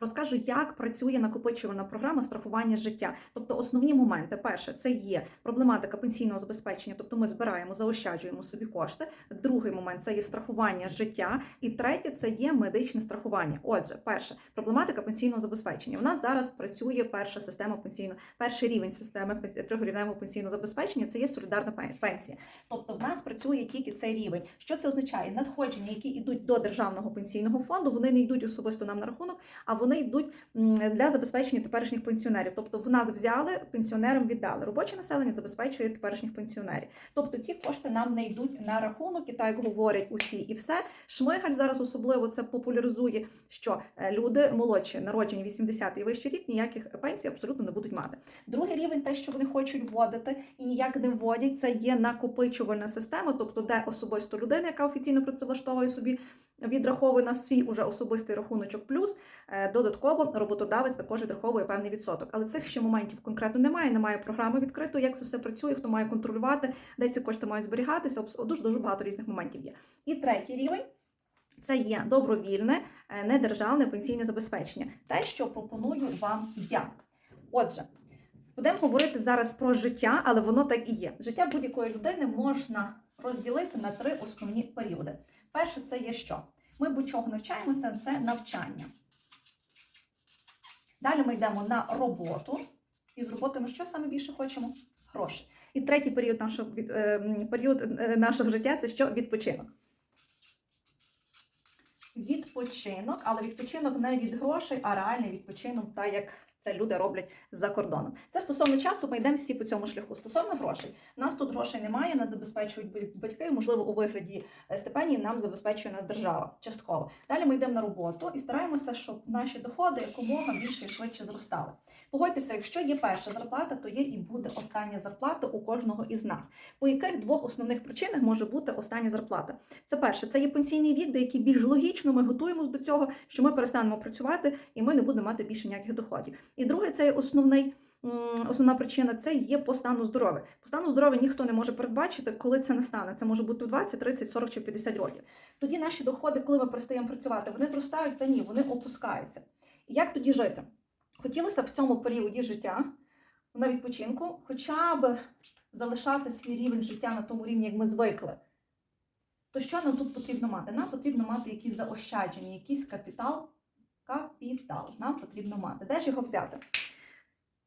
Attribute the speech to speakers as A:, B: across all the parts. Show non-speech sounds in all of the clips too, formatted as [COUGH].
A: Розкажу, як працює накопичувана програма страхування життя. Тобто, основні моменти: перше, це є проблематика пенсійного забезпечення, тобто ми збираємо, заощаджуємо собі кошти. Другий момент це є страхування життя, і третє це є медичне страхування. Отже, перше, проблематика пенсійного забезпечення. У нас зараз працює перша система пенсійного, перший рівень системи трьохрівневого пенсійного забезпечення. Це є солідарна пенсія. Тобто, в нас працює тільки цей рівень. Що це означає? Надходження, які йдуть до державного пенсійного фонду, вони не йдуть особисто нам на рахунок, а вони йдуть для забезпечення теперішніх пенсіонерів. Тобто, в нас взяли пенсіонерам віддали. Робоче населення забезпечує теперішніх пенсіонерів. Тобто ці кошти нам не йдуть на рахунок, і так говорять усі, і все. Шмигаль зараз особливо це популяризує, що е, люди молодші, народжені 80 і вищий рік, ніяких пенсій абсолютно не будуть мати. Другий рівень, те, що вони хочуть вводити і ніяк не вводять, це є накопичувальна система, тобто де особисто людина, яка офіційно працевлаштовує собі. Відраховує на свій уже особистий рахуночок, плюс е, додатково роботодавець також відраховує певний відсоток. Але цих ще моментів конкретно немає. Немає програми відкритої, як це все працює, хто має контролювати, де ці кошти мають зберігатися. Дуже дуже багато різних моментів є. І третій рівень це є добровільне, е, недержавне пенсійне забезпечення. Те, що пропоную вам я. Отже, будемо говорити зараз про життя, але воно так і є. Життя будь-якої людини можна розділити на три основні періоди. Перше, це є що? Ми будь-чого навчаємося, це навчання. Далі ми йдемо на роботу. І з роботи ми що саме більше хочемо? Гроші. І третій період нашого, е, період е, нашого життя це що? Відпочинок. Відпочинок, але відпочинок не від грошей, а реальний відпочинок, так як це люди роблять за кордоном. Це стосовно часу, ми йдемо всі по цьому шляху. Стосовно грошей, нас тут грошей немає, нас забезпечують батьки, можливо, у вигляді е, стипендії нам забезпечує нас держава частково. Далі ми йдемо на роботу і стараємося, щоб наші доходи якомога більше і швидше зростали. Погодьтеся, якщо є перша зарплата, то є і буде остання зарплата у кожного із нас. По яких двох основних причинах може бути остання зарплата? Це перше, це є пенсійний вік, де який більш логічно ми готуємось до цього, що ми перестанемо працювати і ми не будемо мати більше ніяких доходів. І друге, це основний. Основна причина це є по стану здоров'я. По стану здоров'я ніхто не може передбачити, коли це настане. Це може бути в 20, 30, 40 чи 50 років. Тоді наші доходи, коли ми перестаємо працювати, вони зростають та ні, вони опускаються. І як тоді жити? Хотілося в цьому періоді життя на відпочинку, хоча б залишати свій рівень життя на тому рівні, як ми звикли. То що нам тут потрібно мати? Нам потрібно мати якісь заощадження, якийсь капітал. Капітал нам потрібно мати. Де ж його взяти?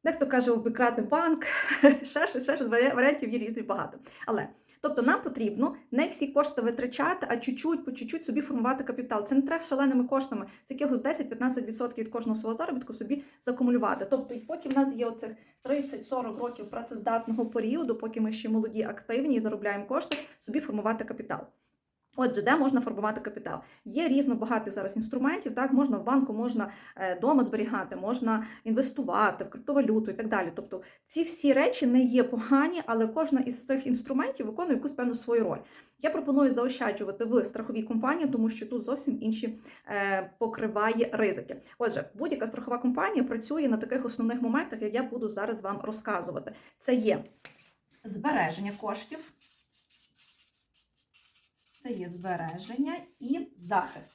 A: Дехто каже, обікрати банк, [LAUGHS] ще щось, ще щось, варіантів є різних багато. Але тобто нам потрібно не всі кошти витрачати, а чуть-чуть, по чуть-чуть собі формувати капітал. Це не треба з шаленими коштами, це якихось 10-15% від кожного свого заробітку собі закумулювати. Тобто, поки в нас є оцих 30-40 років працездатного періоду, поки ми ще молоді, активні і заробляємо кошти, собі формувати капітал. Отже, де можна формувати капітал? Є різно багато зараз інструментів. Так, можна в банку, можна вдома зберігати, можна інвестувати в криптовалюту і так далі. Тобто ці всі речі не є погані, але кожна із цих інструментів виконує якусь певну свою роль. Я пропоную заощаджувати в страховій компанії, тому що тут зовсім інші е, покриває ризики. Отже, будь-яка страхова компанія працює на таких основних моментах, як я буду зараз вам розказувати. Це є збереження коштів. Це є збереження і захист.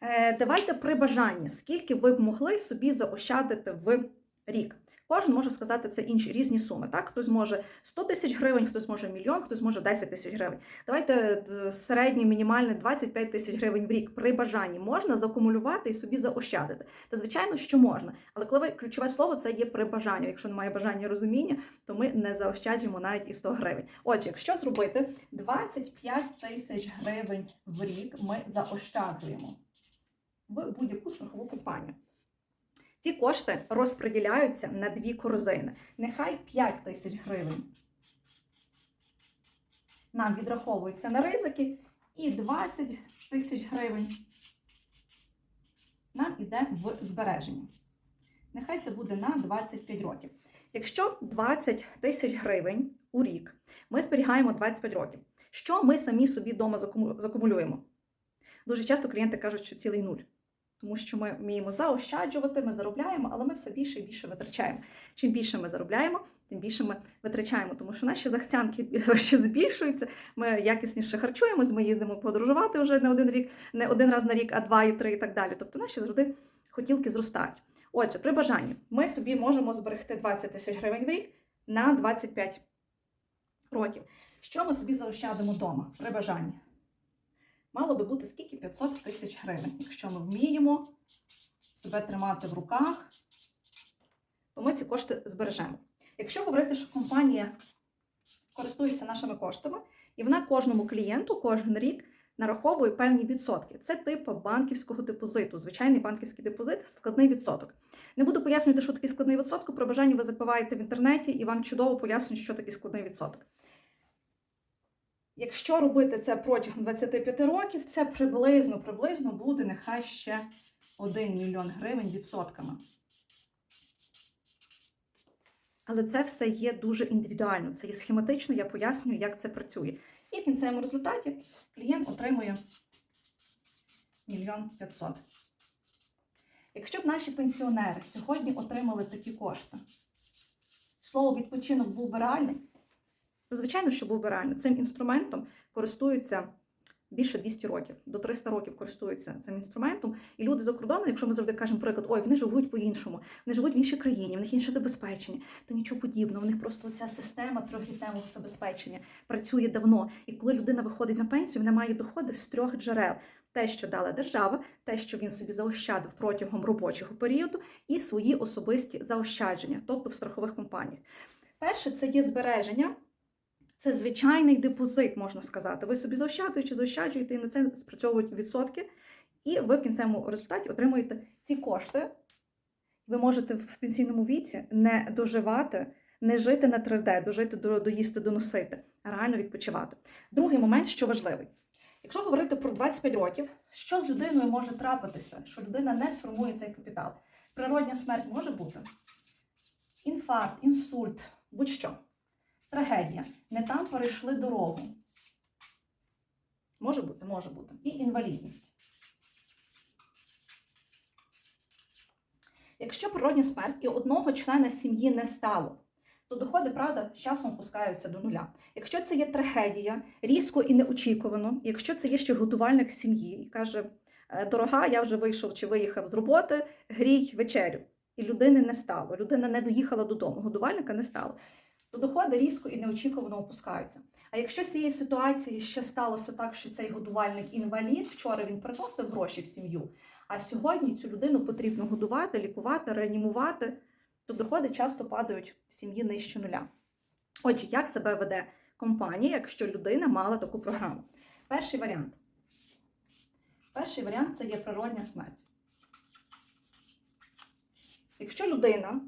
A: Е, Давайте при бажанні, скільки ви б могли собі заощадити в рік. Кожен може сказати це інші різні суми. Так, хтось може 100 тисяч гривень, хтось може мільйон, хтось може 10 тисяч гривень. Давайте е, середнє, мінімальне 25 тисяч гривень в рік при бажанні можна закумулювати і собі заощадити. Та звичайно, що можна. Але коли ключове слово це є при бажанні. Якщо немає бажання і розуміння, то ми не заощаджуємо навіть і 100 гривень. Отже, якщо зробити 25 тисяч гривень в рік, ми заощаджуємо в будь-яку страхову компанію. Ці кошти розподіляються на дві корзини. Нехай 5 тисяч гривень нам відраховується на ризики, і 20 тисяч гривень нам іде в збереження. Нехай це буде на 25 років. Якщо 20 тисяч гривень у рік ми зберігаємо 25 років, що ми самі собі вдома закумулюємо? Дуже часто клієнти кажуть, що цілий нуль. Тому що ми вміємо заощаджувати, ми заробляємо, але ми все більше і більше витрачаємо. Чим більше ми заробляємо, тим більше ми витрачаємо, тому що наші захцянки ще [LAUGHS] збільшуються. Ми якісніше харчуємось, ми їздимо подорожувати вже не один рік, не один раз на рік, а два і три, і так далі. Тобто наші завжди хотілки зростають. Отже, при бажанні ми собі можемо зберегти 20 тисяч гривень в рік на 25 років. Що ми собі заощадимо вдома при бажанні? Мало би бути скільки 500 тисяч гривень. Якщо ми вміємо себе тримати в руках, то ми ці кошти збережемо. Якщо говорити, що компанія користується нашими коштами, і вона кожному клієнту кожен рік нараховує певні відсотки. Це типу банківського депозиту, звичайний банківський депозит, складний відсоток. Не буду пояснювати, що такий складний відсоток. При бажанні ви забиваєте в інтернеті і вам чудово пояснюють, що такий складний відсоток. Якщо робити це протягом 25 років, це приблизно приблизно буде нехай ще 1 мільйон гривень відсотками. Але це все є дуже індивідуально, це є схематично, я пояснюю, як це працює. І в кінцевому результаті клієнт отримує мільйон п'ятсот. Якщо б наші пенсіонери сьогодні отримали такі кошти, слово відпочинок був би реальний, звичайно, що був би реальний. Цим інструментом користуються більше 200 років, до 300 років користуються цим інструментом. І люди за кордоном, якщо ми завжди кажемо, приклад, ой, вони живуть по-іншому, вони живуть в іншій країні, в них інше забезпечення, та нічого подібного. В них просто ця система трьохрітневого забезпечення працює давно. І коли людина виходить на пенсію, вона має доходи з трьох джерел. Те, що дала держава, те, що він собі заощадив протягом робочого періоду, і свої особисті заощадження, тобто в страхових компаніях. Перше, це є збереження. Це звичайний депозит, можна сказати. Ви собі заощаджуєте, заощаджуєте, і на це спрацьовують відсотки, і ви в кінцевому результаті отримуєте ці кошти. Ви можете в пенсійному віці не доживати, не жити на 3D, дожити, доїсти, доносити, а реально відпочивати. Другий момент, що важливий. Якщо говорити про 25 років, що з людиною може трапитися, що людина не сформує цей капітал? Природня смерть може бути. Інфаркт, інсульт, будь-що. Трагедія. Не там перейшли дорогу. Може бути, може бути. І інвалідність. Якщо природня смерть і одного члена сім'ї не стало, то доходи, правда, з часом опускаються до нуля. Якщо це є трагедія, різко і неочікувано, якщо це є ще годувальник сім'ї і каже, «Е, дорога, я вже вийшов чи виїхав з роботи, грій вечерю. І людини не стало, людина не доїхала додому, годувальника не стало то доходи різко і неочікувано опускаються. А якщо з цієї ситуації ще сталося так, що цей годувальник інвалід, вчора він приносив гроші в сім'ю, а сьогодні цю людину потрібно годувати, лікувати, реанімувати, то доходи часто падають в сім'ї нижче нуля. Отже, як себе веде компанія, якщо людина мала таку програму? Перший варіант. Перший варіант це є природня смерть. Якщо людина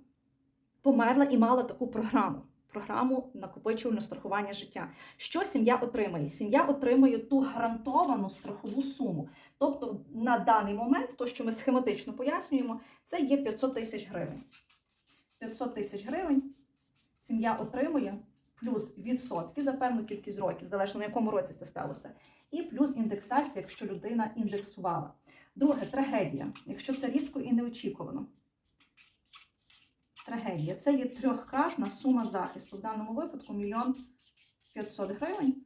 A: померла і мала таку програму, програму накопичувального страхування життя. Що сім'я отримає? Сім'я отримує ту гарантовану страхову суму. Тобто на даний момент, то, що ми схематично пояснюємо, це є 500 тисяч гривень. 500 тисяч гривень сім'я отримує плюс відсотки за певну кількість років, залежно на якому році це сталося, і плюс індексація, якщо людина індексувала. Друге трагедія, якщо це різко і неочікувано трагедія. Це є трьохкратна сума захисту. В даному випадку 1 500 гривень,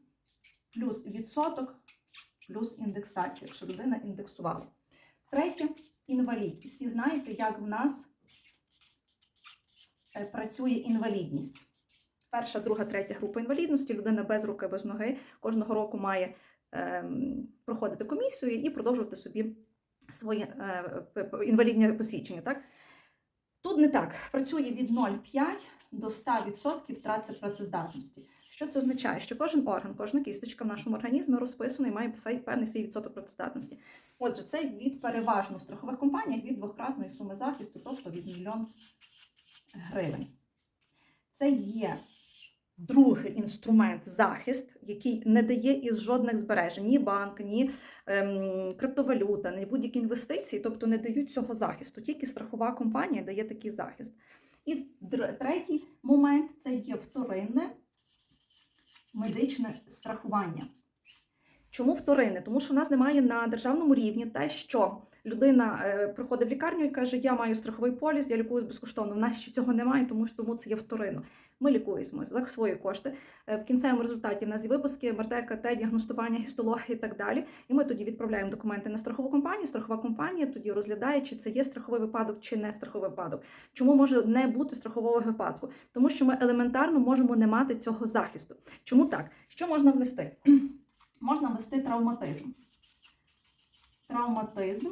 A: плюс відсоток, плюс індексація, якщо людина індексувала. Третє інвалід. Всі знаєте, як в нас е, працює інвалідність. Перша, друга, третя група інвалідності. Людина без руки, без ноги кожного року має ем, проходити комісію і продовжувати собі своє е, інвалідне посвідчення. Так? Тут не так. Працює від 0,5 до 100% втрати працездатності. Що це означає? Що кожен орган, кожна кісточка в нашому організмі розписана і має певний свій відсоток працездатності. Отже, це від переважно в страхових компаніях від двократної суми захисту, тобто від мільйон гривень. Це є другий інструмент захист, який не дає із жодних збережень, ні банк, ні ем, криптовалюта, ні будь-які інвестиції, тобто не дають цього захисту. Тільки страхова компанія дає такий захист. І третій момент це є вторинне медичне страхування. Чому вторинне? Тому що в нас немає на державному рівні те, що людина е, приходить в лікарню і каже, я маю страховий поліс, я лікуюсь безкоштовно. В нас ще цього немає, тому що тому це є вторинно. Ми лікуємося за свої кошти. Е, В кінцевому результаті в нас є випуски, МРТ, КТ, діагностування, гістологія і так далі. І ми тоді відправляємо документи на страхову компанію. Страхова компанія тоді розглядає, чи це є страховий випадок, чи не страховий випадок. Чому може не бути страхового випадку? Тому що ми елементарно можемо не мати цього захисту. Чому так? Що можна внести? [CLEARS THROAT] Можна ввести травматизм. Травматизм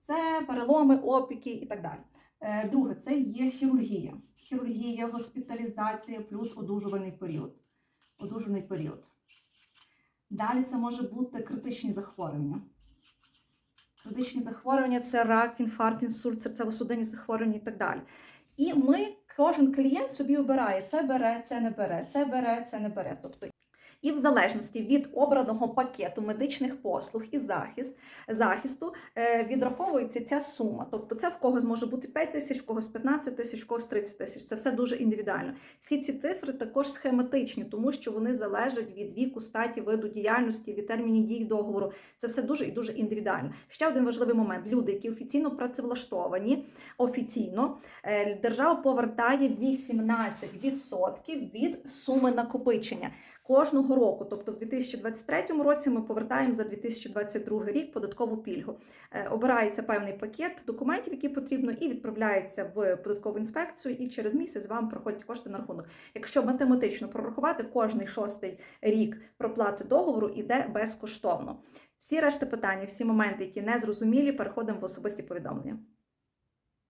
A: це переломи, опіки і так далі. Е, Друге, це є хірургія. Хірургія, госпіталізація плюс одужувальний період. Одужувальний період. Далі це може бути критичні захворювання. Критичні захворювання це рак, інфаркт, інсульт, серцево-судинні захворювання і так далі. І ми, кожен клієнт собі обирає, це бере, це не бере, це бере, це не бере. Тобто, і в залежності від обраного пакету медичних послуг і захист, захисту е, відраховується ця сума. Тобто це в когось може бути 5 тисяч, в когось 15 тисяч, в когось 30 тисяч. Це все дуже індивідуально. Всі ці цифри також схематичні, тому що вони залежать від віку, статі, виду діяльності, від термінів дії договору. Це все дуже і дуже індивідуально. Ще один важливий момент: люди, які офіційно працевлаштовані, офіційно е, держава повертає 18% від суми накопичення кожного року. Тобто, в 2023 році ми повертаємо за 2022 рік податкову пільгу. Е, Обирається певний пакет документів, які потрібно, і відправляється в податкову інспекцію. І через місяць вам проходять кошти на рахунок. Якщо математично прорахувати, кожний шостий рік проплати договору іде безкоштовно. Всі решта питання, всі моменти, які не зрозумілі, переходимо в особисті повідомлення.